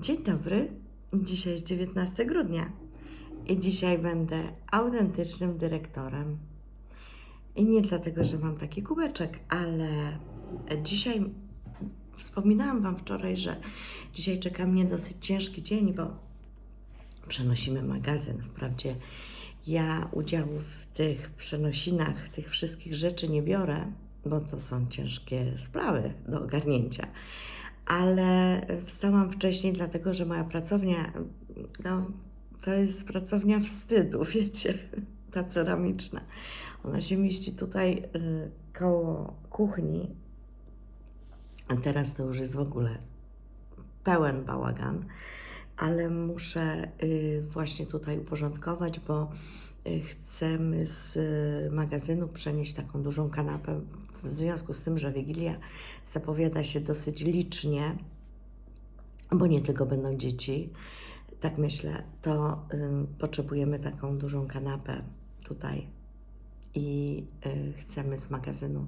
Dzień dobry. Dzisiaj jest 19 grudnia i dzisiaj będę autentycznym dyrektorem. I nie dlatego, że mam taki kubeczek, ale dzisiaj wspominałam Wam wczoraj, że dzisiaj czeka mnie dosyć ciężki dzień, bo przenosimy magazyn. Wprawdzie ja udziału w tych przenosinach, tych wszystkich rzeczy nie biorę, bo to są ciężkie sprawy do ogarnięcia. Ale wstałam wcześniej, dlatego że moja pracownia, no, to jest pracownia wstydu, wiecie, ta ceramiczna. Ona się mieści tutaj y, koło kuchni. A teraz to już jest w ogóle pełen bałagan, ale muszę y, właśnie tutaj uporządkować, bo y, chcemy z magazynu przenieść taką dużą kanapę. W związku z tym, że Wigilia zapowiada się dosyć licznie, bo nie tylko będą dzieci, tak myślę, to y, potrzebujemy taką dużą kanapę tutaj i y, chcemy z magazynu.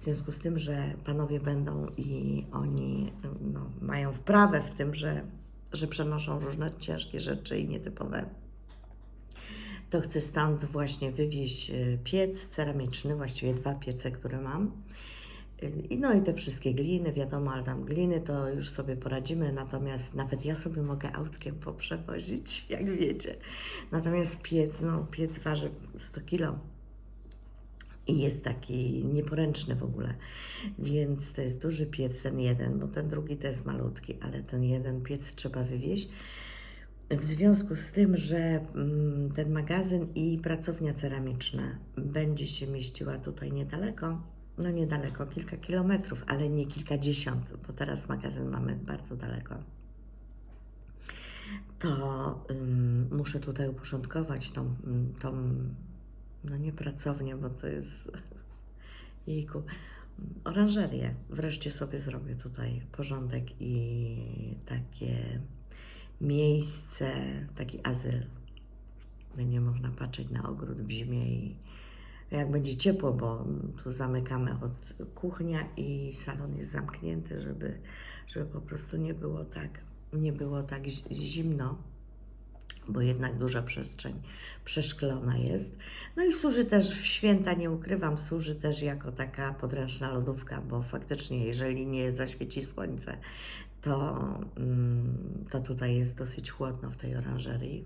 W związku z tym, że panowie będą i oni y, no, mają wprawę w tym, że, że przenoszą różne ciężkie rzeczy i nietypowe, to chcę stąd właśnie wywieźć y, piec ceramiczny, właściwie dwa piece, które mam. I no i te wszystkie gliny, wiadomo, ale tam gliny to już sobie poradzimy, natomiast nawet ja sobie mogę autkiem poprzewozić, jak wiecie. Natomiast piec, no piec waży 100 kilo i jest taki nieporęczny w ogóle. Więc to jest duży piec, ten jeden, bo ten drugi to jest malutki, ale ten jeden piec trzeba wywieźć. W związku z tym, że mm, ten magazyn i pracownia ceramiczna będzie się mieściła tutaj niedaleko, no niedaleko, kilka kilometrów, ale nie kilkadziesiąt, bo teraz magazyn mamy bardzo daleko, to ym, muszę tutaj uporządkować tą, mm, tą, no nie pracownię, bo to jest, jejku, oranżerię. Wreszcie sobie zrobię tutaj porządek i takie miejsce, taki azyl. Będzie można patrzeć na ogród w zimie i jak będzie ciepło, bo tu zamykamy od kuchnia i salon jest zamknięty, żeby, żeby po prostu nie było tak, nie było tak zi- zimno, bo jednak duża przestrzeń przeszklona jest. No i służy też w święta, nie ukrywam, służy też jako taka podręczna lodówka, bo faktycznie jeżeli nie zaświeci słońce, to, mm, to tutaj jest dosyć chłodno w tej oranżerii.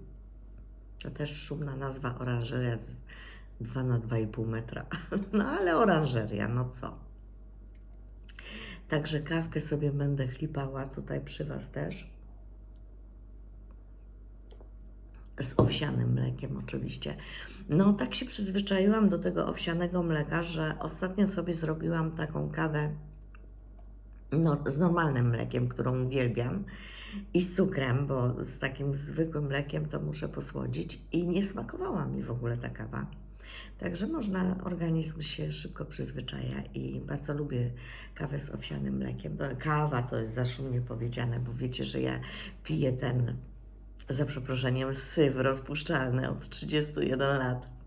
To też szumna nazwa oranżeria z 2 na 2,5 metra. No ale oranżeria, no co? Także kawkę sobie będę chlipała tutaj przy Was też. Z owsianym mlekiem oczywiście. No tak się przyzwyczaiłam do tego owsianego mleka, że ostatnio sobie zrobiłam taką kawę no, z normalnym mlekiem, którą uwielbiam, i z cukrem, bo z takim zwykłym mlekiem to muszę posłodzić i nie smakowała mi w ogóle ta kawa. Także można, organizm się szybko przyzwyczaja i bardzo lubię kawę z owsianym mlekiem. Kawa to jest za szumnie powiedziane, bo wiecie, że ja piję ten, za przeproszeniem, syf rozpuszczalny od 31 lat.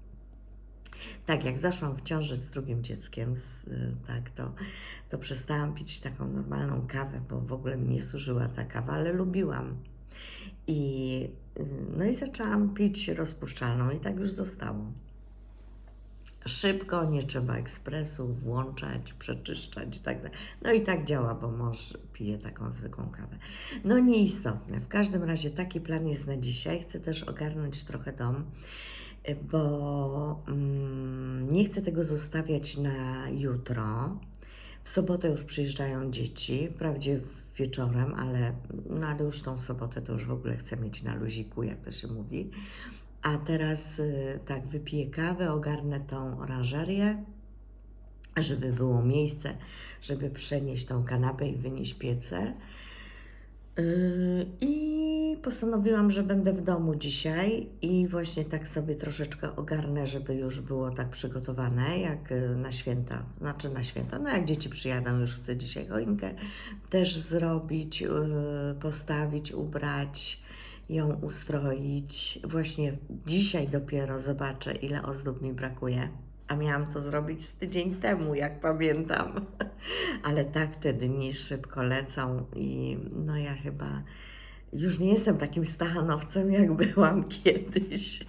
Tak, jak zaszłam w ciąży z drugim dzieckiem, z, y, tak, to, to przestałam pić taką normalną kawę, bo w ogóle mi nie służyła ta kawa, ale lubiłam. I, y, no i zaczęłam pić rozpuszczalną i tak już zostało. Szybko, nie trzeba ekspresu włączać, przeczyszczać i tak. No i tak działa, bo mąż pije taką zwykłą kawę. No nieistotne. W każdym razie taki plan jest na dzisiaj. Chcę też ogarnąć trochę dom bo mm, nie chcę tego zostawiać na jutro. W sobotę już przyjeżdżają dzieci, wprawdzie wieczorem, ale, no, ale już tą sobotę to już w ogóle chcę mieć na luziku, jak to się mówi. A teraz y, tak, wypiję kawę, ogarnę tą oranżerię, żeby było miejsce, żeby przenieść tą kanapę i wynieść piecę. Yy, I postanowiłam, że będę w domu dzisiaj i właśnie tak sobie troszeczkę ogarnę, żeby już było tak przygotowane jak yy, na święta. Znaczy na święta, no jak dzieci przyjadą, już chcę dzisiaj choinkę też zrobić, yy, postawić, ubrać, ją ustroić. Właśnie dzisiaj dopiero zobaczę, ile ozdób mi brakuje. A miałam to zrobić z tydzień temu, jak pamiętam. Ale tak te dni szybko lecą i no ja chyba już nie jestem takim stachanowcem, jak byłam kiedyś.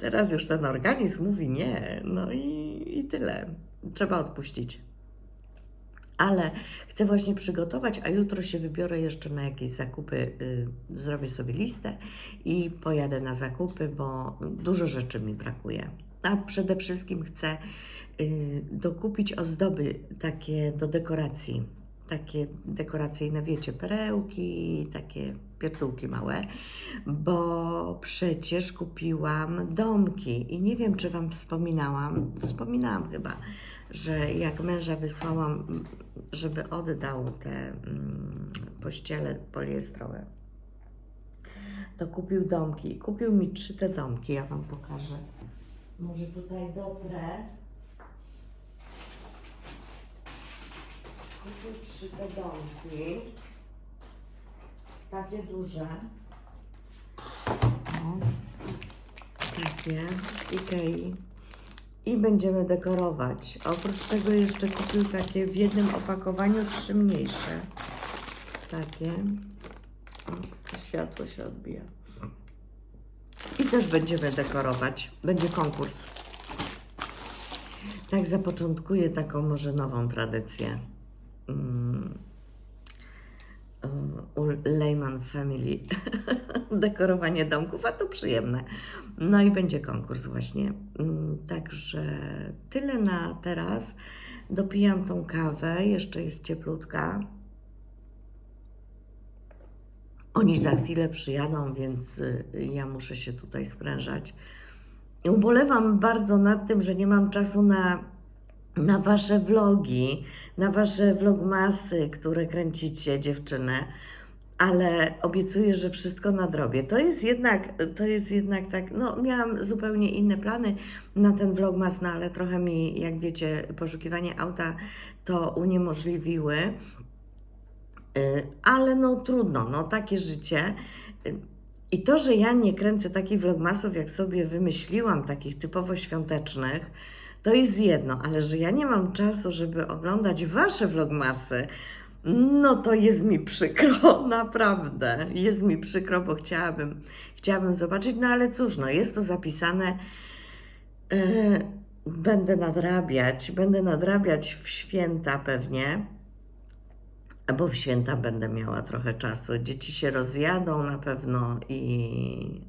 Teraz już ten organizm mówi nie, no i, i tyle. Trzeba odpuścić. Ale chcę właśnie przygotować, a jutro się wybiorę jeszcze na jakieś zakupy. y, Zrobię sobie listę i pojadę na zakupy, bo dużo rzeczy mi brakuje. A przede wszystkim chcę y, dokupić ozdoby takie do dekoracji. Takie dekoracyjne, wiecie, perełki, takie pierdółki małe, bo przecież kupiłam domki i nie wiem, czy Wam wspominałam, wspominałam chyba, że jak męża wysłałam, żeby oddał te mm, pościele poliestrowe, to kupił domki i kupił mi trzy te domki, ja Wam pokażę. Może tutaj dotrę. Kupił trzy te domki. Takie duże. O, takie z Ikei. I będziemy dekorować. Oprócz tego jeszcze kupił takie w jednym opakowaniu trzy mniejsze. Takie. O, światło się odbija. I też będziemy dekorować. Będzie konkurs. Tak zapoczątkuję taką może nową tradycję. Mm. Lehman Family dekorowanie domków, a to przyjemne. No i będzie konkurs właśnie. Mm, Także tyle na teraz. Dopijam tą kawę, jeszcze jest cieplutka. Oni za chwilę przyjadą, więc y, ja muszę się tutaj sprężać. Ubolewam bardzo nad tym, że nie mam czasu na, na Wasze vlogi, na Wasze vlogmasy, które kręcicie, dziewczyny, ale obiecuję, że wszystko nadrobię. To jest jednak, to jest jednak tak, no miałam zupełnie inne plany na ten vlogmas, no ale trochę mi, jak wiecie, poszukiwanie auta to uniemożliwiły. Y, Ale no trudno, no takie życie. Y, I to, że ja nie kręcę takich vlogmasów, jak sobie wymyśliłam, takich typowo świątecznych, to jest jedno, ale że ja nie mam czasu, żeby oglądać wasze vlogmasy, no to jest mi przykro, naprawdę. Jest mi przykro, bo chciałabym, chciałabym zobaczyć, no ale cóż, no jest to zapisane. Yy, będę nadrabiać, będę nadrabiać w święta pewnie. Bo w święta będę miała trochę czasu. Dzieci się rozjadą na pewno i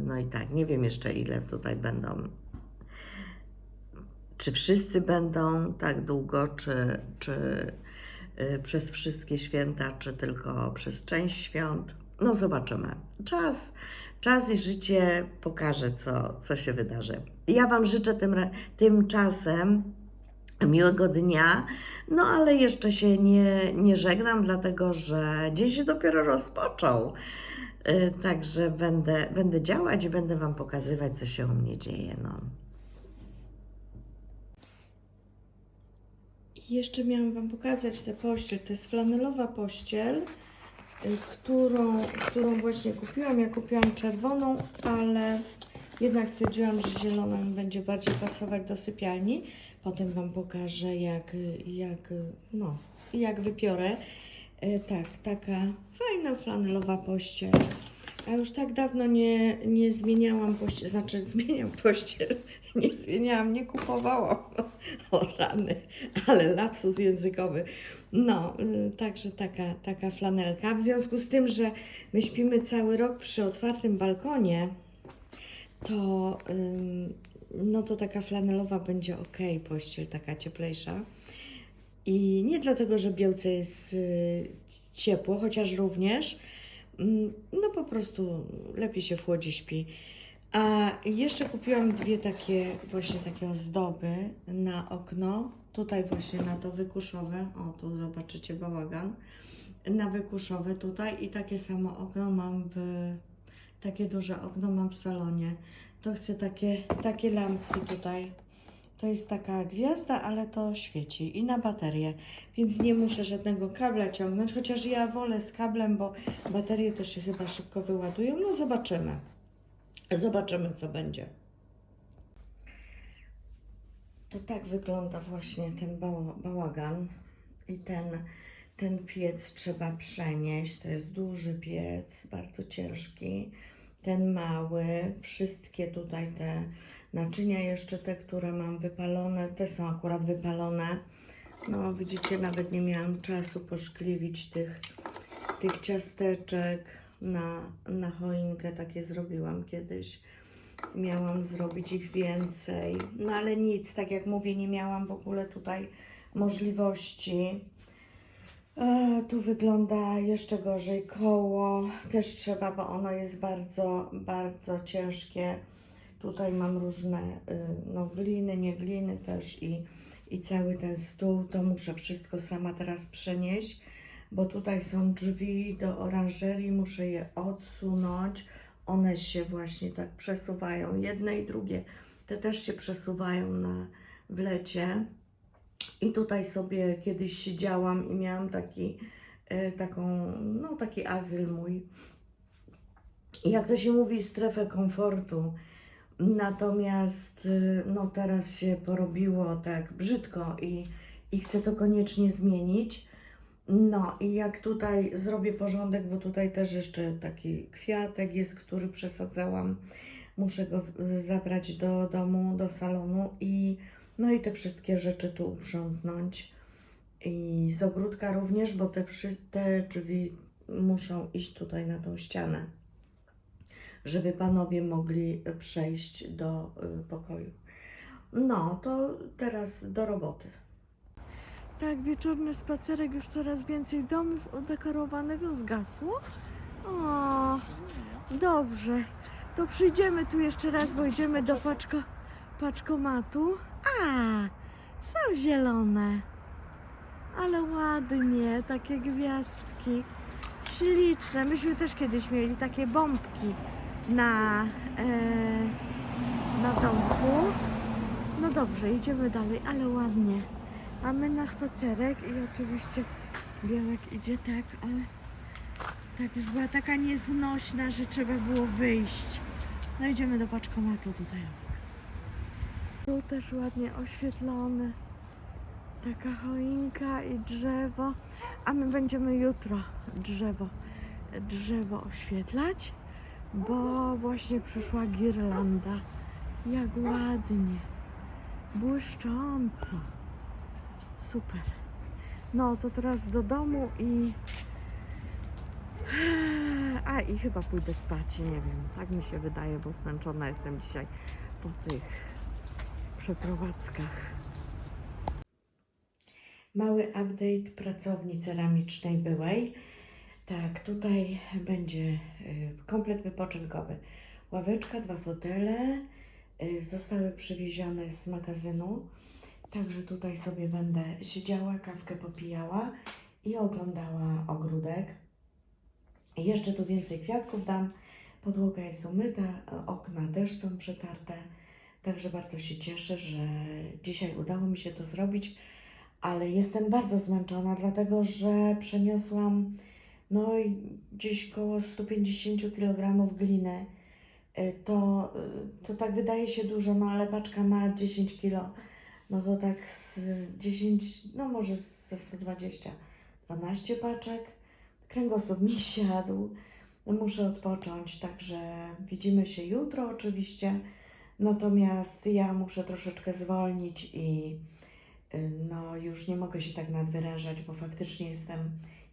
no i tak, nie wiem jeszcze ile tutaj będą. Czy wszyscy będą tak długo, czy, czy y, przez wszystkie święta, czy tylko przez część świąt? No zobaczymy. Czas, czas i życie pokaże, co, co się wydarzy. Ja Wam życzę tym, tymczasem miłego dnia. No ale jeszcze się nie, nie żegnam, dlatego że dzień się dopiero rozpoczął. Y, Także będę, będę działać i będę Wam pokazywać, co się u mnie dzieje. No. Jeszcze miałam Wam pokazać tę pościel. To jest flanelowa pościel, y, którą, którą właśnie kupiłam. Ja kupiłam czerwoną, ale jednak stwierdziłam, że zieloną będzie bardziej pasować do sypialni. Potem Wam pokażę, jak, jak, no, jak wypiorę. E, Tak, taka fajna flanelowa pościel. A już tak dawno nie, nie zmieniałam pościel, znaczy zmieniam pościel, nie zmieniałam, nie kupowałam. O rany, ale lapsus językowy. No, y, także taka, taka flanelka. W związku z tym, że my śpimy cały rok przy otwartym balkonie, to no to taka flanelowa będzie ok, pościel taka cieplejsza. I nie dlatego, że białce jest y, ciepło, chociaż również, no po prostu lepiej się w chłodzie śpi. A jeszcze kupiłam dwie takie właśnie takie ozdoby na okno. Tutaj właśnie na to wykuszowe. O, tu zobaczycie bałagan. Na wykuszowe tutaj i takie samo okno mam w takie duże okno mam w salonie. To chcę takie, takie lampki tutaj. To jest taka gwiazda, ale to świeci i na baterię, więc nie muszę żadnego kabla ciągnąć, chociaż ja wolę z kablem, bo baterie też się chyba szybko wyładują. No zobaczymy. Zobaczymy, co będzie. To tak wygląda właśnie ten bała- bałagan i ten, ten piec trzeba przenieść. To jest duży piec, bardzo ciężki. Ten mały, wszystkie tutaj te naczynia, jeszcze te, które mam wypalone, te są akurat wypalone. No, widzicie, nawet nie miałam czasu poszkliwić tych, tych ciasteczek na, na choinkę. Takie zrobiłam kiedyś. Miałam zrobić ich więcej, no ale nic, tak jak mówię, nie miałam w ogóle tutaj możliwości. E, tu wygląda jeszcze gorzej koło. Też trzeba, bo ono jest bardzo, bardzo ciężkie. Tutaj mam różne y, no, gliny, nie gliny też i, i cały ten stół. To muszę wszystko sama teraz przenieść, bo tutaj są drzwi do oranżerii. Muszę je odsunąć. One się właśnie tak przesuwają, jedne i drugie. Te też się przesuwają na w lecie. I tutaj sobie kiedyś siedziałam i miałam taki, e, taką, no taki azyl mój. Jak to się mówi, strefę komfortu. Natomiast y, no teraz się porobiło tak brzydko i, i chcę to koniecznie zmienić. No i jak tutaj zrobię porządek, bo tutaj też jeszcze taki kwiatek jest, który przesadzałam. Muszę go zabrać do domu, do salonu i no i te wszystkie rzeczy tu uprzątnąć. I z ogródka również, bo te, te drzwi muszą iść tutaj na tą ścianę, żeby panowie mogli y, przejść do y, pokoju. No, to teraz do roboty. Tak, wieczorny spacerek, już coraz więcej domów udekorowanego zgasło. O, dobrze. To przyjdziemy tu jeszcze raz, bo idziemy do paczko, paczkomatu. A, są zielone. Ale ładnie, takie gwiazdki. Śliczne. Myśmy też kiedyś mieli takie bombki na, e, na domku. No dobrze, idziemy dalej, ale ładnie. A my na spacerek i oczywiście Białek idzie tak, ale tak już była taka nieznośna, że trzeba było wyjść. No idziemy do paczkomatu tutaj. Tu też ładnie oświetlone. Taka choinka i drzewo. A my będziemy jutro drzewo, drzewo oświetlać, bo właśnie przyszła girlanda. Jak ładnie. Błyszcząco. Super. No to teraz do domu i. A i chyba pójdę spać, nie wiem. Tak mi się wydaje, bo zmęczona jestem dzisiaj po tych przeprowadzkach. Mały update pracowni ceramicznej byłej. Tak, tutaj będzie y, komplet wypoczynkowy. Ławeczka, dwa fotele y, zostały przywiezione z magazynu. Także tutaj sobie będę siedziała, kawkę popijała i oglądała ogródek. Jeszcze tu więcej kwiatków dam. Podłoga jest umyta, e, okna też są przetarte. Także bardzo się cieszę, że dzisiaj udało mi się to zrobić ale jestem bardzo zmęczona, dlatego że przeniosłam no i gdzieś koło 150 kg gliny. Y, To, y, to tak wydaje się dużo, no ale paczka ma 10 kg. No to tak z 10, no może ze 120, 12 paczek. Kręgosłup mi siadł. Muszę odpocząć, także widzimy się jutro oczywiście. Natomiast ja muszę troszeczkę zwolnić i y, no już nie mogę się tak nadwyrężać, bo faktycznie jestem,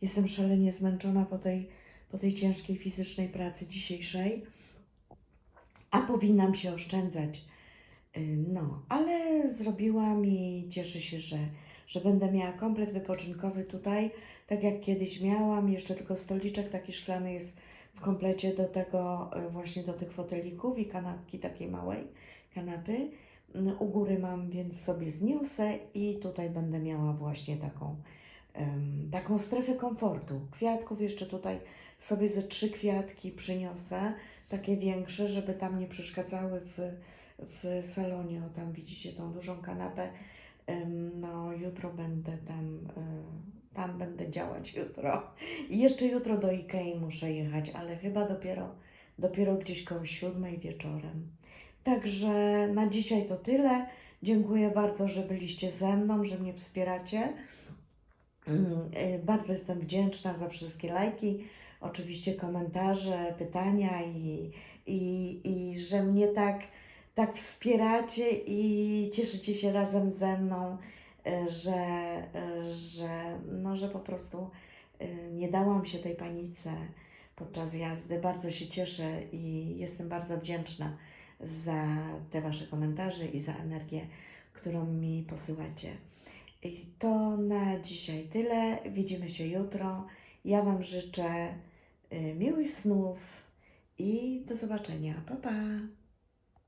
jestem szalenie zmęczona po tej, po tej ciężkiej fizycznej pracy dzisiejszej, a powinnam się oszczędzać. Y, No, ale zrobiłam i cieszę się, że, że będę miała komplet wypoczynkowy tutaj, tak jak kiedyś miałam. Jeszcze tylko stoliczek taki szklany jest w komplecie do tego, y, właśnie do tych fotelików i kanapki takiej małej kanapy. No, U góry mam, więc sobie zniosę i tutaj będę miała właśnie taką, taką strefę komfortu. Kwiatków jeszcze tutaj sobie ze trzy kwiatki przyniosę, takie większe, żeby tam nie przeszkadzały w, w salonie. O, tam widzicie tą dużą kanapę. No, jutro będę tam, e, tam będę działać jutro. I jeszcze jutro do Ikei muszę jechać, ale chyba dopiero, dopiero gdzieś koło siódmej wieczorem. Także na dzisiaj to tyle. Dziękuję bardzo, że byliście ze mną, że mnie wspieracie. Y, Bardzo jestem wdzięczna za wszystkie lajki, oczywiście komentarze, pytania i, i, i że mnie tak, tak wspieracie i cieszycie się razem ze mną, y, że, y, że, no, że po prostu nie dałam się tej panice podczas jazdy. Bardzo się cieszę i jestem bardzo wdzięczna za te Wasze komentarze i za energię, którą mi posyłacie. To na dzisiaj tyle. Widzimy się jutro. Ja Wam życzę y, miłych snów i do zobaczenia. Pa, pa!